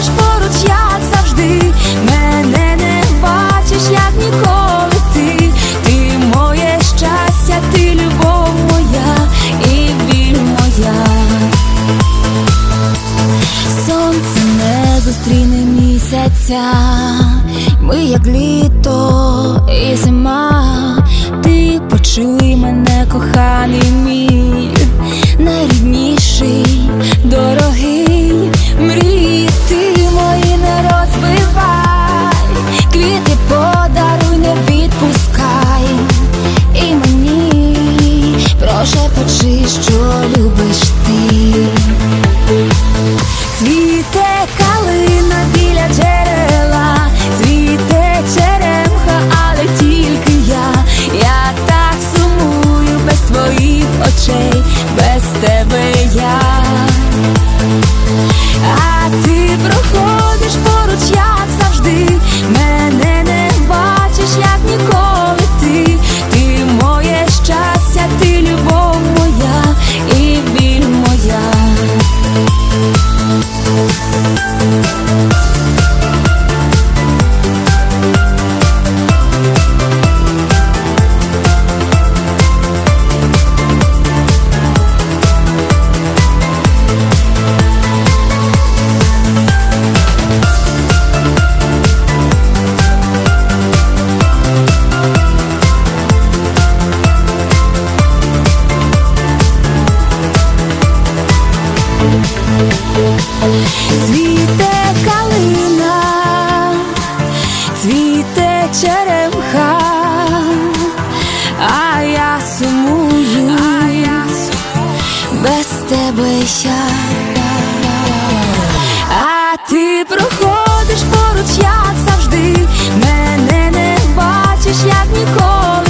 проходиш поруч, як завжди, мене не бачиш, як ніколи ти, ти моє щастя, ти любов моя і біль моя. Сонце не зустріне місяця, ми як літо і зима, ти почуй мене, коханий мій, найрідніший, дорогий, прошепочи, що любиш черемха, а я сумую, а я сумую. без тебе я, а ти проходиш поруч, як завжди, мене не бачиш, як ніколи.